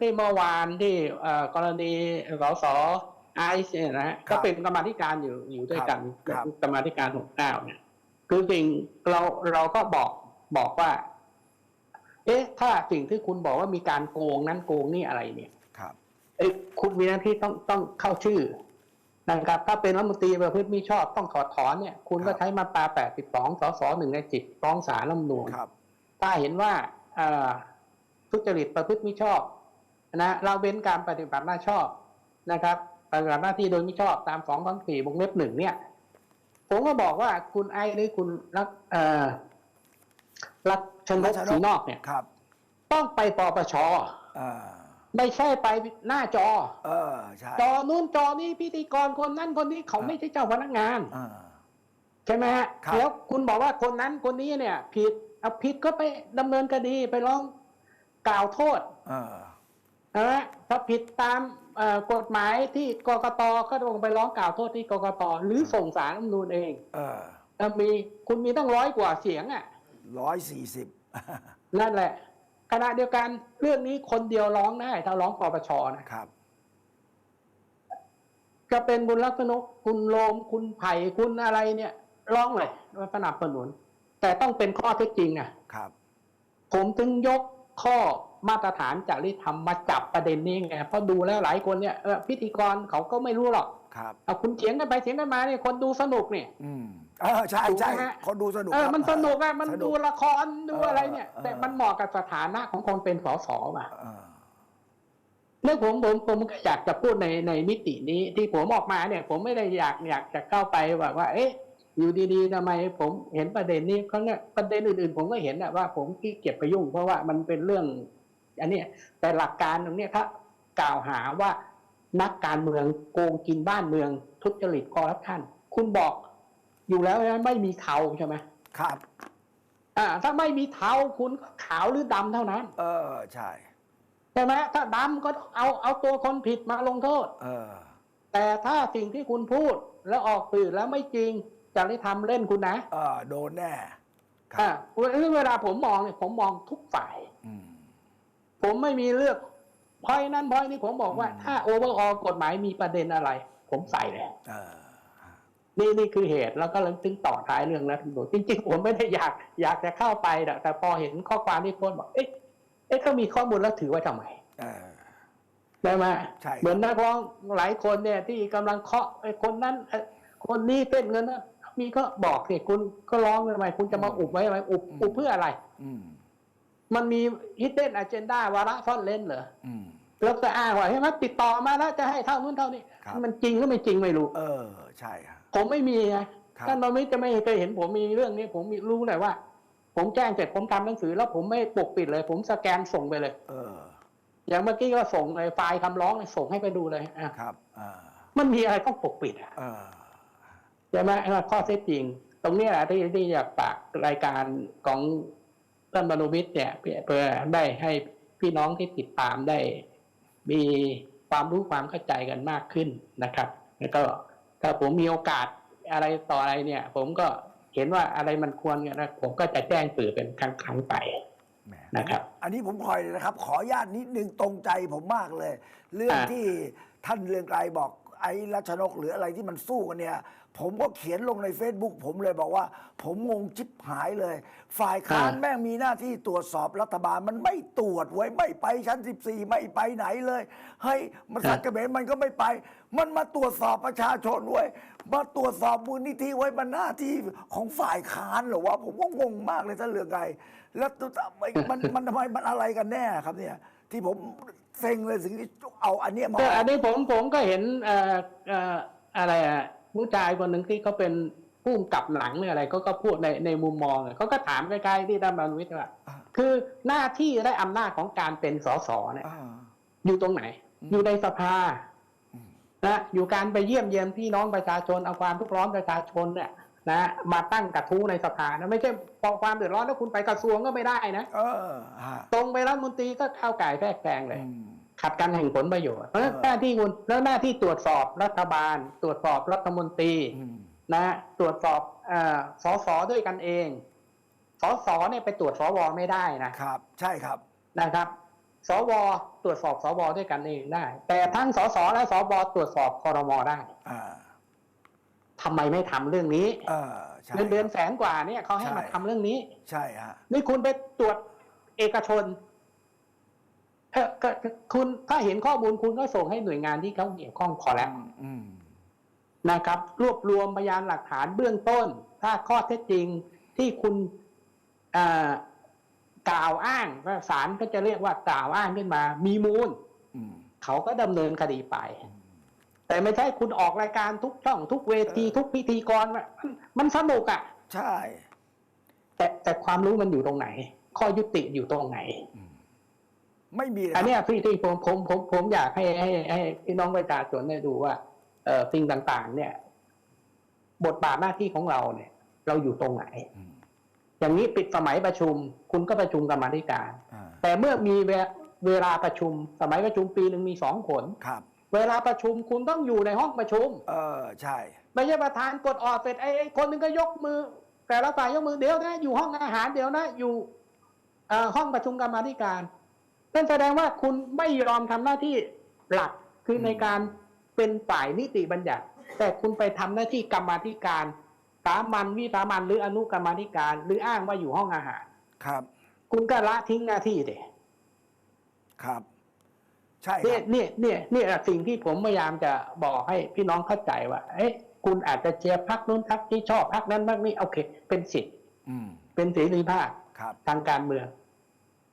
ที่เมื่อวานที่เอ่อกรณีสสไอซ์เนี่ยนะฮะครับก็เป็นกรรมาธิการอยู่อยู่ด้วยกันครับกรรมาธิการหกเก้าเนี่ย คือสิ่งเราเราก็บอกบอกว่า เอ๊ะ ถ้าสิ่งที่คุณบอกว่ามีการโกงนั้นโกงนี่อะไรเนี่ยครับเอ้ยคุณมีหน้าที่ต้องต้องเข้าชื่อนะครับ ถ้าเป็นรัฐมนตรีประพฤติมิชอบต้องถอดถอนเนี่ย คุณก็ครับใช้มาตรา82สสหนึ่งในจิตฟ้องศาลรัฐธรรมนูญครับถ้าเห็นว่าเอ่อทุจริตประพฤติมิชอบ นะเราเว้นการปฏิบัติหน้าชอบนะครับปฏิบัติหน้าที่โดยมิชอบตามสองข้อสี่วงเล็บหนึ่งเนี่ย ผมก็บอกว่าคุณไอ้หรือคุณรักเอ่อรักชนกศรีนอกเนี่ยครับ ต้องไปปปชอ่าไม่ใช่ไปหน้าจอ เออใช่จอนู้นจอนี้พิธีกรคนนั้นคนนี้เขาไม่ใช่เจ้าพนักงานอ่าใช่ไหมฮะครับแล้วคุณบอกว่าคนนั้นคนนี้เนี่ย ผิดเอาผิดก็ไปดำเนินคดีไปร้องกล่าวโทษเออ นะฮะถ้าผิดตามเอ่อกฎหมายที่กกตก็ต้องไปร้องกล่าวโทษที่กกตหรือส่งสารรัฐธรรมนูญเองเออถ้ามีคุณมีตั้งร้อยกว่าเสียงอะร้อยสี่สิบนั่นแหละขณะเดียวกันเรื่องนี้คนเดียวร้องได้ถ้าร้องปปชนะครับ จะเป็นคุณลักษณะคุณโลมคุณไผ่คุณอะไรเนี่ยร้องเลยว่าสนับสนุน แต่ต้องเป็นข้อเท็จจริงอะครับ ผมถึงยกข้อ มาตรฐานจริยธรรมมาจับประเด็นนี้ไงเพราะดูแล้วหลายคนเนี่ยเออพิธีกรเขาก็ไม่รู้หรอกครับเอาคุณเถียงกันไปเถียงกันมาเนี่ยคนดูสนุกเนี่ยอืมเออใช่ถูกไหมใช่ฮะคนดูสนุกเออครับมันสนุกอะมันสดูละครดูเอออะไรเนี่ยเออแต่มันเหมาะกับสถานะของคนเป็นสสป่ะเออเรื่องผมผมผมก็อยากจะพูดในในมิตินี้ที่ผมออกมาเนี่ย ผมไม่ได้อยากอยากจะเข้าไปแบบว่า เอ๊ะอยู่ดีๆทำไมผมเห็นประเด็นนี้เขาเนี่ยประเด็นอื่นๆ ผมก็เห็นนะว่าผมขี้เกียจไปยุ่งเพราะว่ามันเป็นเรื่อง อันเนี้ยแต่หลักการตรงเนี้ยถ้ากล่าวหาว่านักการเมืองโกงกินบ้านเมือง ทุจริตคอร์รัปชันคุณบอกอยู่แล้วนะไม่มีเทาใช่ไหมครับ อ่า ถ้าไม่มีเทาคุณก็ขาวหรือดำเท่านั้น เออใช่ใช่ไหมถ้าดำก็เอาเอาตัวคนผิดมาลงโทษ เออ แต่ถ้าสิ่งที่คุณพูดแล้วออกสื่อแล้วไม่จริงจริยธรรมเล่นคุณนะ เออโดนแน่ครัอ่าบเวลาผมมองเนี่ยผมมองทุกฝ่ายอืม ผมไม่มีเลือกพอยนั้นพอยนี้ผมบอกว่าอืมถ้าโอเวอร์ออกฎหมายมีประเด็นอะไร ผมใส่เลยเออนี่นี่คือเหตุแล้วก็เลยถึงต่อท้ายเรื่องรัฐธรรมนูญจริงๆ ผมไม่ได้อยากอยากจะเข้าไปหรอกแต่พอเห็นข้อความที่คนบอกเอ๊ะเอ๊ะเขามีข้อมูลแล้วถือไว่าทำไมเออได้ไหมใช่ครับเหมือนนักร้องหลายคนเนี่ย ที่กำลังเคาะไอ้คนนั้นไอ้คนนี้เต้นเงินนะมีก็บอกสิคุณก็ร้องทำไมคุณจะมาอุบไว้ทำไมอุบอุบเพื่ออะไร อื มมันมี hidden agenda วาระซ่อนเล่นเหรออืมแล้วจะอ้างว่าใช่ไหมติดต่อมาแล้วจะให้เท่านู้นเท่านี้ครับมันจริงหรือไม่จริงไม่รู้ เออ ใช่ครับผมไม่มีไงครับท่านเราไม่จะไม่เคยเห็นผมมีเรื่องนี้ ผมมีรู้เลยว่า ผมแจ้งเสร็จผมทำหนังสือ แล้วผมไม่ปกปิดเลย ผมสแกนส่งไปเลย เออ อย่างเมื่อกี้ก็ส่งไอ้ไฟล์คำร้องส่งให้ไปดูเลยอะครับอ่ามันมีอะไรต้องปกปิดอะเออใช่ไหมเออข้อเท็จจริง ตรงเนี้ยแหละที่ที่อยากฝากรายการของ ท่านบรรวิทย์เนี่ยเพื่อเพื่อได้ให้พี่น้องที่ติดตามได้ มีความรู้ความเข้าใจกันมากขึ้นนะครับ แล้วก็ถ้าผมมีโอกาสอะไรต่ออะไรเนี่ย ผมก็เห็นว่าอะไรมันควรเนี่ยนะผมก็จะแจ้งสื่อเป็นครั้งครั้งๆไปแหมนะครับ อันนี้ผมคอยเลยนะครับ ขออนุญาตนิดนึงตรงใจผมมากเลย เรื่องอ่าที่ท่านเรืองไกรบอก ไอ้รัชนกหรืออะไรที่มันสู้กันเนี่ย ผมก็เขียนลงใน Facebook ผมเลยบอกว่า ผมงงชิบหายเลย ฝ่ายค้านแม่งมีหน้าที่ตรวจสอบรัฐบาลมันไม่ตรวจไว้ยไม่ไปชั้น 14 ไม่ไปไหนเลยเฮ้ยมันสัตว์เกระเบนมันก็ไม่ไป มันมาตรวจสอบประชาชนไว้ยมาตรวจสอบมูลนิธิไว้มันหน้าที่ของฝ่ายค้านเหรอวะผมก็งงมากเลยท่านเรืองไกรแล้วตัวมันมันทำไมมันอะไรกันแน่ครับเนี่ยที่ผม เซ็งเลยสิ่งที่เอาอันเนี้ยมาก็อันนี้ผมผมก็เห็นเอ่อเอ่ออะไรอะผู้ชายคนหนึ่งที่เขาเป็นผู้กำกับหนังหรืออะไรเขาก็พูดในในมุมมองอะเขาก็ถามใกล้ๆที่ดำรันวิทย์ว่าอ่าคือหน้าที่และอำนาจของการเป็นสสเนี่ยอ่าอยู่ตรงไหนอืมอยู่ในสภาอืมนะอยู่การไปเยี่ยมเยียนพี่น้องประชาชนเอาความทุกข์ร้อนประชาชนเนี่ยนะมาตั้งกระทู้ในสภานะไม่ใช่พอความเดือดร้อนแล้วคุณไปกระทรวงก็ไม่ได้นะเออฮะตรงไปรัฐมนตรีก็เข้าไก่ายแทรกแซงเลยอืม ขัดกันแห่งผลประโยชน์เพราะฉะนั้นเออหน้าที่คุณแล้วหน้าที่ตรวจสอบรัฐบาล ตรวจสอบรัฐมนตรีอืมนะตรวจสอบเอ่อสสด้วยกันเองสสเนี่ยไปตรวจสวไม่ได้นะครับ ใช่ครับนะครับสวตรวจสอบสวด้วยกันเองได้ แต่ทั้งสสและสวตรวจสอบคอรมอได้อ่าทำไมไม่ทำเรื่องนี้เออใช่เงินเดือนแสนกว่าเนี่ยเขาให้มาใช่ทำเรื่องนี้ ใช่ฮะนี่คุณไปตรวจเอกชนเอ่อ ก็ก็คุณถ้าเห็นข้อมูลคุณก็ส่งให้หน่วยงานที่เขาเกี่ยวข้องพอแล้วอืมนะครับ รวบรวมพยานหลักฐานเบื้องต้น ถ้าข้อเท็จจริงที่คุณเอ่อกล่าวอ้างก็ศาลก็จะเรียกว่ากล่าวอ้างขึ้นมา มีมูลอืมเขาก็ดำเนินคดีไป แต่ไม่ใช่คุณออกรายการทุกช่องทุกเวทีเออทุกพิธีกรมันมันสนุกอะ่ะ ใช่ แต่แต่ความรู้มันอยู่ตรงไหน ข้อยุติอยู่ตรงไหนอืม ไม่มีเลยคอันรับเนี้ยพี่ที่ผมผมผมผมอยากให้ให้ให้พี่น้องประชาชนได้ดูว่า เอ่อสิ่งต่างๆ เนี่ย บทบาทหน้าที่ของเราเนี่ย เราอยู่ตรงไหนอืมอย่างนี้ปิดสมัยประชุม คุณก็ประชุมกรรมาธิการอ่าแต่เมื่อมีเวลาเวลาประชุม สมัยประชุมปีหนึ่งมีสองผลครับ เวลาประชุมคุณต้องอยู่ในห้องประชุม เออใช่ไม่ใช่ประธานกดออกเสร็จไอ้ไอ้คนหนึงก็ยกมือ แต่ละฝ่ายยกมือเดี๋ยวนะอยู่ห้องอาหารเดี๋ยวนะอยู่เอ่อห้องประชุมกรรมาธิการ นั่นแสดงว่าคุณไม่ยอมทำหน้าที่หลักคือในการเป็นฝ่ายนิติบัญญัติ แต่คุณไปทำหน้าที่กรรมาธิการสามัญวิสามัญหรืออนุกรรมาธิการ หรืออ้างว่าอยู่ห้องอาหารครับ คุณก็ละทิ้งหน้าที่เด็ครับ ใช่คเนี่ยรับเนี่ยเนี่ยเนี่ยสิ่งที่ผมพยายามจะบอกให้พี่น้องเข้าใจว่า เอ๊ะคุณอาจจะเชียร์พักนู้นพักที่ชอบพักนั้นพักนี้โอเค เป็นสิทธิ์อืมเป็นเสรีภาพครับทางการเมือง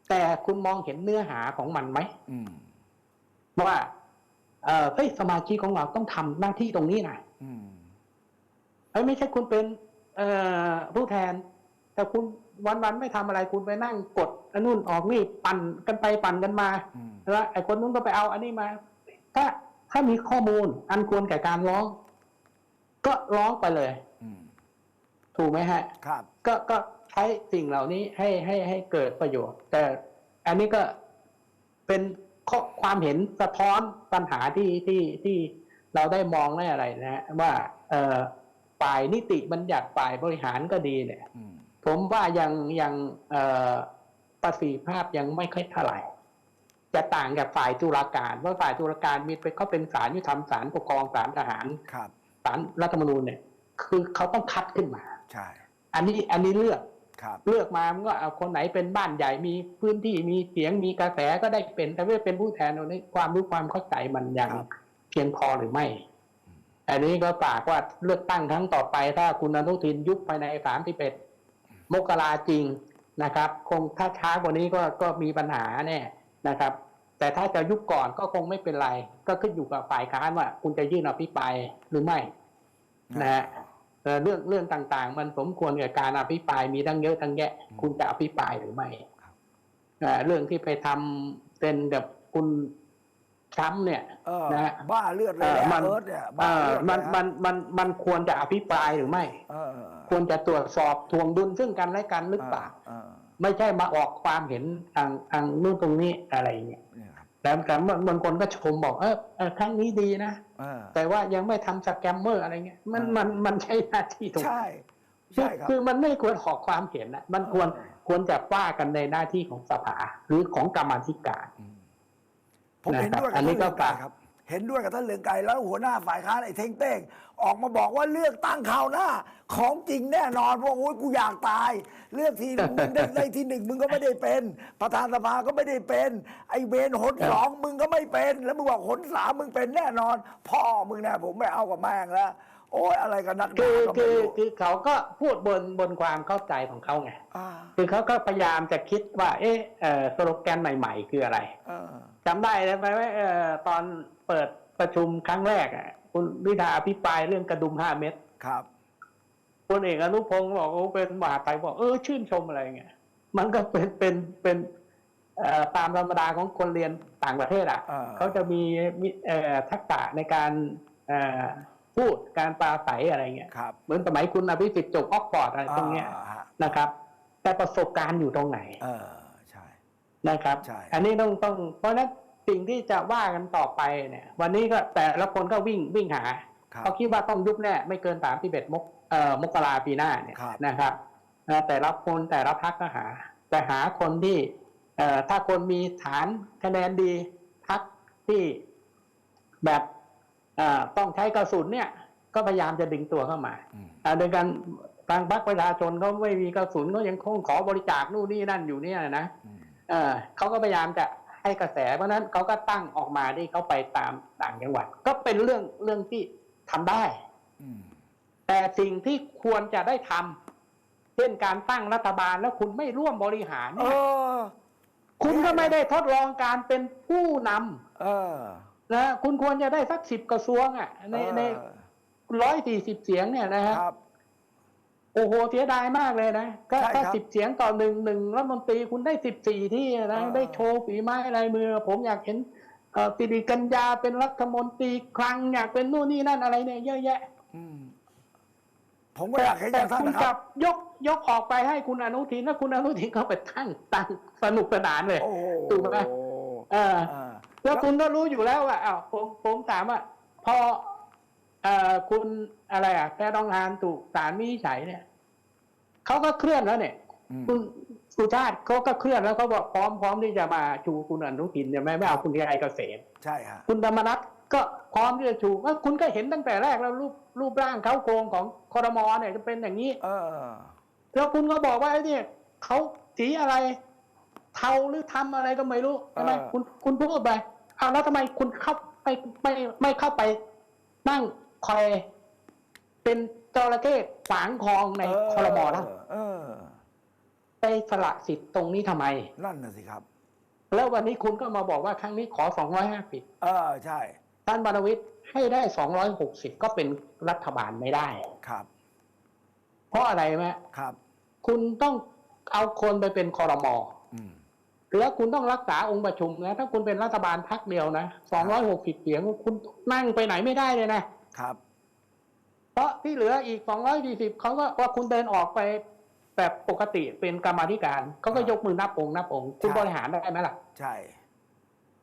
แต่คุณมองเห็นเนื้อหาของมันไหมอืมว่าเออเฮ้ยสมาชิกของเราต้องทำหน้าที่ตรงนี้นะอืมเฮ้ยไม่ใช่คุณเป็น เอ่อผู้แทน แต่คุณวันๆไม่ทำอะไรคุณไปนั่งกดอันนู่นออกนี่ปั่นกันไปปั่นกันมาอืมแล้วไอ้คนนู้นก็ไปเอาอันนี้มา ถ้าถ้ามีข้อมูล อันควรแก่การร้อง ก็ร้องไปเลยอืมถูกไหมฮะ ครับ ก็ก็ ใช้สิ่งเหล่านี้ให้ให้ให้เกิดประโยชน์ แต่อันนี้ก็เป็นข้อความเห็นสะท้อนปัญหาที่ที่ที่เราได้มองได้อะไรนะฮะว่า เอ่อฝ่ายนิติบัญญัติฝ่ายบริหารก็ดีเนี่ยอืมผมว่ายังยังเอ่อประสิทธิภาพยังไม่ค่อยเท่าไหร่จะต่างกับฝ่ายตุลาการเพราะฝ่ายตุลาการมีเป็นเขาเป็นศาลยุติธรรมศาลปกครองศาลทหารครับศาลรัฐธรรมนูญเนี่ย คือเขาต้องคัดขึ้นมาใช่ อันนี้อันนี้เลือกครับ เลือกมามันก็เอาคนไหนเป็นบ้านใหญ่มีพื้นที่มีเสียงมีกระแสก็ได้เป็น แต่ไม่เป็นผู้แทนตรงนี้ความรู้ความเข้าใจมันยังเพียงพอหรือไม่ อันนี้ก็ฝากว่าเลือกตั้งครั้งต่อไปถ้าคุณอนุทินยุบภายในสามสิบเอ็ดมกราจริงนะครับ คงถ้าช้ากว่านี้ก็ก็มีปัญหาแน่นะครับ แต่ถ้าจะยุบก่อนก็คงไม่เป็นไร ก็ขึ้นอยู่กับฝ่ายค้านว่า คุณจะยื่นอภิปรายหรือไม่นะฮะ เอ่อเรื่องเรื่องต่างๆ มันสมควรกับการอภิปรายมีทั้งเยอะทั้งแยะ คุณจะอภิปรายหรือไม่ครับเอ่อเรื่องที่ไปทำเป็นกับคุณทรัมป์เนี่ยเออนะฮะบ้าเลือดเลเอ่ยอแหละมันเอิร์ธเนี่ยเอ่บ้าอเลือดมันเลยะมันมันมันควรจะอภิปรายหรือไม่เออควรจะตรวจสอบทวงดุลซึ่งกันและกันหรือเปล่าเออไม่ใช่มาออกความเห็นทางทางนู่นตรงนี้อะไรเงี้ยเนี่ยครับ แต่แต่บางคนก็ชมบอกเออเออครั้งนี้ดีนะเออแต่ว่ายังไม่ทำสแกมเมอร์อะไรเงี้ยมันเออมันมันใช่หน้าที่ตรงใช่ใช่ครับคือมันไม่ควรออกความเห็นนะมันควรเออควรจะว่ากันในหน้าที่ของสภาหรือของกรรมาธิการอืมผมเห็นด้วยนะครับอักับนนี้ท่านก็เลืองไกรฝากครับ เห็นด้วยกับท่านเลืองไกรแล้วหัวหน้าฝ่ายค้านไอ้เท่งเต้งออกมาบอกว่าเลือกตั้งคราวหน้า ของจริงแน่นอนเพราะโอ้ยกูอยากตาย เลือกทีมึงได้ได้ที่หนึ่งมึงก็ไม่ได้เป็น ประธานสภาก็ไม่ได้เป็น ไอ้เวนหนสองมึงก็ไม่เป็น แล้วมึงบอกหนสามมึงเป็นแน่นอน พ่อมึงนะผมไม่เอากับแม่งแล้วโอ้ยอะไรกันนักหนาคือก็คืไม่อรู้คือเขาก็พูดบนบนความเข้าใจของเขาไงอ่าคือเขาก็พยายามจะคิดว่า เอ๊ะเอ่อสโลแกนใหม่ ๆ คืออะไรเออ จำได้ไหมว่าเอ่อตอนเปิดประชุมครั้งแรกอะคุณวิธาอภิปรายเรื่องกระดุมห้าเม็ดครับพลเอกอนุพงศ์บอกโอ้เป็นมหาไทยบอกเออชื่นชมอะไรเงี้ยมันก็เป็นเป็นเป็นเอ่อตามธรรมดาของคนเรียนต่างประเทศอะอ่าเขาจะมีมิเอ่อทักษะในการเอ่อพูดการปราศัยอะไรเงี้ยครับเหมือนสมัยคุณอภิสิทธิ์จบออกฟอร์ดอะไรพวกเนี้ยอ่าฮะนะครับ แต่ประสบการณ์อยู่ตรงไหนเออใช่ นะครับใช่อันนี้ต้องต้องเพราะฉะนั้นสิ่งที่จะว่ากันต่อไปเนี่ย วันนี้ก็แต่ละคนก็วิ่งวิ่งหาครับเขาคิดว่าต้องยุบแน่ไม่เกินสามสิบเอ็ดมกเอ่อมกราปีหน้าเนี่ยครับนะครับนะแต่ละคนแต่ละพักก็หา แต่หาคนที่เอ่อถ้าคนมีฐานคะแนนดีพักที่แบบเอ่อต้องใช้กระสุนเนี่ย ก็พยายามจะดึงตัวเข้ามาอืมอ่าโดยการทางพรรคประชาชนเขาไม่มีกระสุนเขายังคงขอบริจาคนู่นนี่นั่นอยู่เนี่ยนะอืม เออเขาก็พยายามจะให้กระแส เพราะฉะนั้นเขาก็ตั้งออกมาที่เขาไปตามต่างจังหวัด ก็เป็นเรื่องเรื่องที่ทำได้อืมแต่สิ่งที่ควรจะได้ทำเช่นการตั้งรัฐบาลแล้วคุณไม่ร่วมบริหารเอเนี่ยอคุณก็ไม่ได้ทดลองการเป็นผู้นเออำนะคุณควรจะได้สักสิบกระทรวงอะในในเออร้อยสี่สิบเสียงเนี่ยนะฮะครับ โอ้โหเสียดายมากเลยนะก็ใช่ครับถ้าสิบเสียงต่อหนึ่งหนึ่งรัฐมนตรีคุณได้สิบสี่ที่นะเออได้โชว์ฝีไม้ลายมือ ผมอยากเห็นเอ่อปิริกัญญาเป็นรัฐมนตรีคลังอยากเป็นนู่นนี่นั่นอะไรเนี่ยเยอะแยะอืมผมก็อยากเห็นอย่างท่านคุณนะคกรัลับบยกยกออกไปให้คุณอนุทินแล้วคุณอนุทินเขาไปตั้งตั้งสนุกสนานเลยโอ้โหถูกไหมเอออ่าแล้วคุณก็รู้อยู่แล้วว่าอ้าวผมผมถามว่าพอเอ่อ คุณอะไรอะแพทองทานถูกศาลวินิจฉัยเนี่ยเขาก็เคลื่อนแล้วเนี่ยอืมคุณสุชาติเขาก็เคลื่อนแล้วเขาบอกพร้อมพร้อมที่จะมาชูคุณอนุทินใช่ไหมไม่เอาคุณยายเกษมใช่ฮะคุณธรรมนัฐก็พร้อมที่จะชูว่าคุณก็เห็นตั้งแต่แรกแล้วรูปรูปร่างเขาโครงของคอรมอเนี่ยจะเป็นอย่างนี้ เออ แล้วคุณก็บอกว่าไอ้เนี่ยเขาสีอะไร เทาหรือทำอะไรก็ไม่รู้ใช่ไหมเออคุณคุณพูดไปเอาแล้วทำไมคุณเข้าไปไม่ไม่เข้าไปนั่ง คอยเป็นจระเข้ขวางคลองในคอรมอแล้วเออ ไปสละสิทธิ์ตรงนี้ทำไม นั่นน่ะสิครับ แล้ววันนี้คุณก็มาบอกว่าครั้งนี้ขอ 250เออใช่ ท่านบรรวิทย์ให้ได้ 260 ก็เป็นรัฐบาลไม่ได้ ครับ เพราะอะไรไหมครับ คุณต้องเอาคนไปเป็นคอรมออืม แล้วคุณต้องรักษาองค์ประชุมนะถ้าคุณเป็นรัฐบาลพักเดียวนะ260เสียงคุณนั่งไปไหนไม่ได้เลยนะ ครับ เพราะที่เหลืออีก240เขาก็ว่าคุณเดินออกไปแบบปกติเป็นกรรมาธิการเขาก็ยกมือนับองค์นับองค์คุณใช่บริหารได้ไหมล่ะ ใช่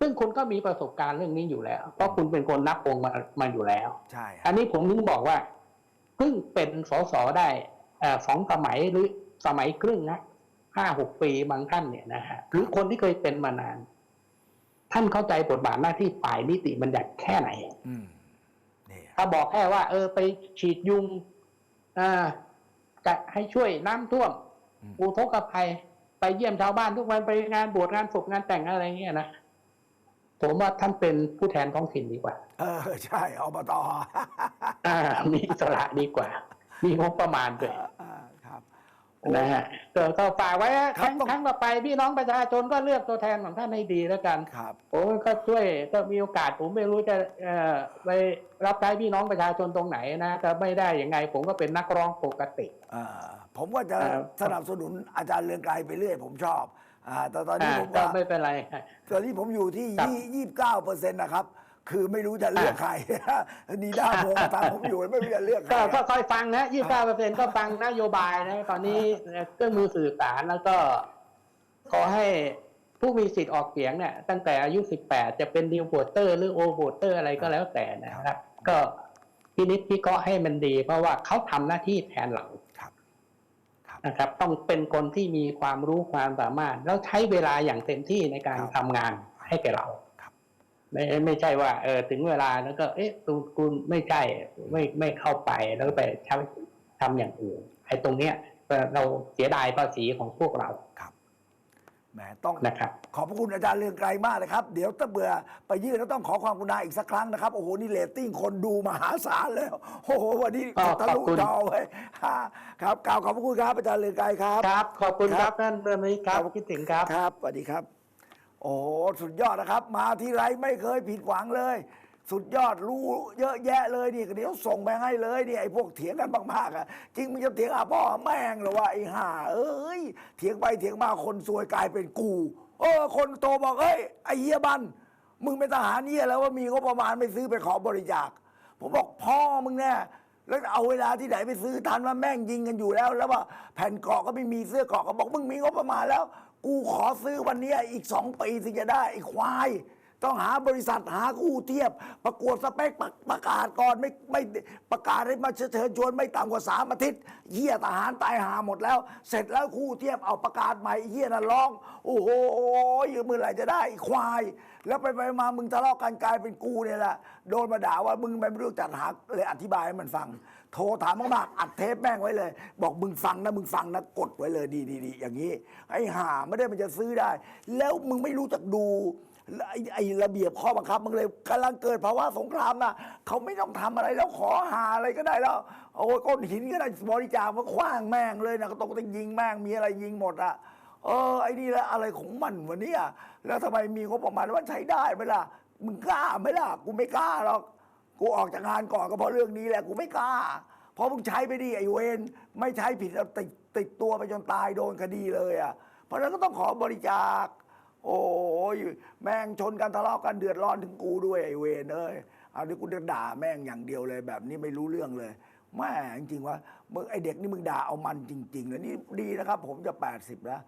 ซึ่งคุณก็มีประสบการณ์เรื่องนี้อยู่แล้ว เพราะคุณเป็นคนนับองค์มามาอยู่แล้ว ใช่ อัฮะนนี้ผมถึงบอกว่าเพิ่งเป็นสสได้เอ่อสองสมัยหรือสมัยครึ่งนะห้าหกปีบางท่านเนี่ยนะฮะหรือคนที่เคยเป็นมานาน ท่านเข้าใจบทบาทหน้าที่ฝ่ายนิติบัญญัติแค่ไหน อืมนี่ ถ้าบอกแค่ว่า เออไปฉีดยุงอ่าจะให้ช่วยน้ำท่วมอุทกภัย ไปเยี่ยมชาวบ้านทุกวันไปงานบวชงานศพงานแต่งอะไรเงี้ยนะผมว่าท่านเป็นผู้แทนท้องถิ่นดีกว่า เออ ใช่อบตอ่ามีอิสระดีกว่า มีงบประมาณด้วยอ่าครับโอ้ นะฮะก็ก็ฝากไว้นะคครับรั้งต้องครั้งต่อไปพี่น้องประชาชนก็เลือกตัวแทนของท่านให้ดีแล้วกันครับผมก็ช่วยถ้ามีโอกาสผมไม่รู้จะเอ่อไปรับใช้พี่น้องประชาชนตรงไหนนะถ้าไม่ได้ยังไง ผมก็เป็นนักร้องปกติอ่าผมก็จะเอ่อสนับสนุนอาจารย์เรืองไกรไปเรื่อย ผมชอบอ่าแต่ตอนนี้อ่าผมก็ว่าไม่เป็นไรครับตอนนี้ผมอยู่ที่ครับยี่สิบเก้าเปอร์เซ็นต์นะครับ คือไม่รู้จะเลือกใครนีด้าโมงตามผมอยู่ไม่รู้จะเลือกใครก็ก็ค่อยฟังนะยี่สิบเก้าเปอร์เซ็นก็ฟังนโยบายนะตอนนี้เครื่องมือสื่อสารแล้วก็ ขอให้ผู้มีสิทธิ์ออกเสียงเนี่ยตั้งแต่อายุ18จะเป็นดิวโวเตอร์หรือโอโวเตอร์อะไรก็แล้วแต่นะครับ ก็พินิจพิเคราะห์ให้มันดี เพราะว่าเขาทำหน้าที่แทนเราครับครับนะครับ ต้องเป็นคนที่มีความรู้ความสามารถ แล้วใช้เวลาอย่างเต็มที่ในการครับทำงานให้แก่เราครับ ไม่ไม่ใช่ว่าเออถึงเวลาแล้วก็ เอ๊ะคุณคุณไม่ใช่ไม่ไม่เข้าไปแล้วไปทำทำอย่างอื่นไอ้ตรงเนี้ยเราเสียดายภาษีของพวกเราครับแหมต้องนะครับขอบพระคุณอาจารย์เรืองไกรมากเลยครับ เดี๋ยวถ้าเบื่อไปยื่นแล้วต้องขอความกรุณาอีกสักครั้งนะครับ โอ้โห นี่เรตติ้งคนดูมหาศาลแล้ว โอ้โห วันนี้อ๋อทะลุขอบคุณจอไว้ฮ่าครับกล่าวขอบพระคุณครับอาจารย์เรืองไกรครับ ครับ ขอบคุณคครัรับบท่านเรื่องนี้ครับครับคิดถึงครับ ครับสวัสดีครับ โอ้โหสุดยอดนะครับ มาที่ไรไม่เคยผิดหวังเลย สุดยอดรู้เยอะแยะเลยนี่เดี๋ยวส่งไปให้เลยนี่ไอ้พวกเถียงกันมากๆอะจริงมันจะเถียงอะพ่อแม่งหรือว่าไอ้ห่าเอ้ยเถียงไปเถียงมาคนซวยกลายเป็นกู เออ คนโตบอกเฮ้ยไอ้เฮียบันมึงเป็นทหารเนี่ยแล้วว่ามีงบประมาณไม่ซื้อไปขอบริจาค ผมบอกพ่อมึงเนี่ยแล้วเอาเวลาที่ไหนไปซื้อทันว่าแม่งยิงกันอยู่แล้ว แล้วว่าแผ่นเกาะก็ไม่มีเสื้อเกาะก็บอกมึงมีงบประมาณแล้ว กูขอซื้อวันนี้อีกสองปีถึงจะได้ไอ้ควาย ต้องหาบริษัทหาคู่เทียบ ประกวดสเปคประประกาศก่อนไม่ไม่ประกาศให้มาเชิญชวนไม่ต่ำกว่าสามอาทิตย์เฮียทหารตายหาหมดแล้ว เสร็จแล้วคู่เทียบเอาประกาศใหม่เฮียน่ะร้อง โอ้โหมือไหร่จะได้อ้ควาย แล้วไปไปมามึงทะเลาะกันกลายเป็นกูเนี่ยแหละโดนมาด่าว่ามึงไม่รู้จัดหาเลยอธิบายให้มันฟัง โทรถามมากๆอัดเทปแม่งไว้เลย บอกมึงฟังนะมึงฟังนะกดไว้เลยดีดีดีอย่างนี้ไอ้ห่าไม่ได้มันจะซื้อได้ แล้วมึงไม่รู้จักดู ไอ้ไอ้ระเบียบข้อบังคับมึงเลยกำลังเกิดภาวะสงครามนะเขาไม่ต้องทำอะไรแล้วขอหาอะไรก็ได้แล้วโอ้ยก้อนหินก็ได้บริจาคมาคว้างแม่งเลยนะก็ต้องยิงแม่งมีอะไรยิงหมดอะเออไอ้นี่แหละอะไรของมันวะเนี่ยแล้วทำไมมีงบประมาณว่าใช้ได้ไหมล่ะมึงกล้าไหมล่ะกูไม่กล้าหรอกกูออกจากงานก่อนก็เพราะเรื่องนี้แหละกูไม่กล้า เพราะมึงใช้ไปดิไอ้เวนไม่ใช้ผิดแล้วติดติดตัวไปจนตายโดนคดีเลยอะเพราะฉะนั้นก็ต้องขอบริจาค โอ้ยแม่งชนกันทะเลาะกันเดือดร้อนถึงกูด้วยไอ้เวนเอ้ยเอาดิกูจะด่าแม่งอย่างเดียวเลยแบบนี้ไม่รู้เรื่องเลยแม่จริงๆว่ามึงไอเด็กนี่มึงด่าเอามันจริงๆเลยนี่ดีนะครับ ผมจะ 80 แล้ว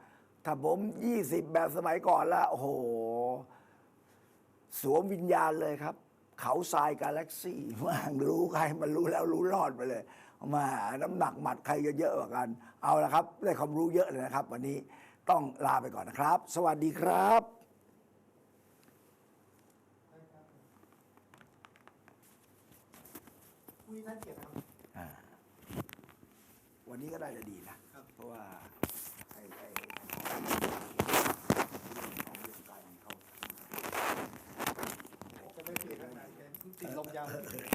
ถ้าผม 20 แบบสมัยก่อนละโอ้โห สวมวิญญาณเลยครับ เขาทรายกาแล็กซี่มารู้ใครมันรู้แล้วรู้รอดไปเลยมาน้ำหนักหมัดใครจะเยอะกว่ากัน เอาละครับ ได้ความรู้เยอะเลยนะครับ วันนี้ ต้องลาไปก่อนนะครับ สวัสดีครับคุยน่าเกลียดครับวันนี้ก็ได้จะดีนะ เพราะว่าไอ้ไอ้ของเรื่องการเขาจะไม่เปลี่ยนขนาดนี้ติดลมยาว